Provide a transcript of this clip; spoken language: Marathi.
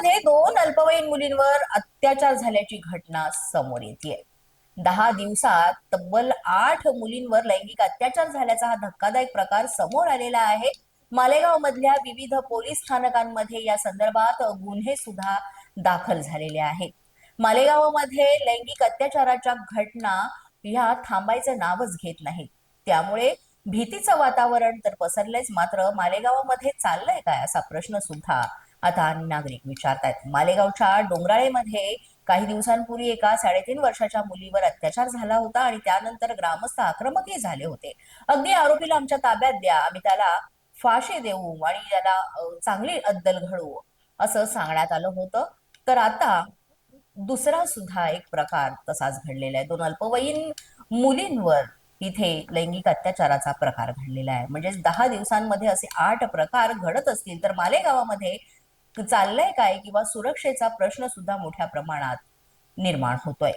दोन अल्पवयीन मुलींवर अत्याचार झाल्याची घटना समोर येते दहा दिवसात तब्बल आठ मुलींवर लैंगिक अत्याचार झाल्याचा हा धक्कादायक प्रकार समोर आलेला आहे. मालेगाव मधल्या विविध पोलीस स्थानकांमध्ये या संदर्भात गुन्हे सुद्धा दाखल झालेले आहेत. मालेगावमध्ये लैंगिक अत्याचाराच्या घटना ह्या थांबायचं नावच घेत नाहीत. त्यामुळे भीतीचं वातावरण तर पसरलंच मात्र मालेगावामध्ये चाललंय काय असा प्रश्न सुद्धा आता नागरिक विचारतायत. मालेगावच्या डोंगराळेमध्ये काही दिवसांपूर्वी एका साडेतीन वर्षाच्या मुलीवर अत्याचार झाला होता आणि त्यानंतर ग्रामस्थ आक्रमकही झाले होते. अगदी आरोपीला आमच्या ताब्यात द्या आम्ही त्याला फाशी देऊ आणि त्याला चांगली अद्दल घडवू असं सांगण्यात आलं होतं. तर आता दुसरा सुद्धा एक प्रकार तसाच घडलेला आहे. दोन अल्पवयीन मुलींवर इथे लैंगिक अत्याचाराचा प्रकार घडलेला आहे. म्हणजे दहा दिवसांमध्ये असे आठ प्रकार घडत असतील तर मालेगावामध्ये चाललंय काय किंवा सुरक्षेचा प्रश्न सुद्धा मोठ्या प्रमाणात निर्माण होतोय.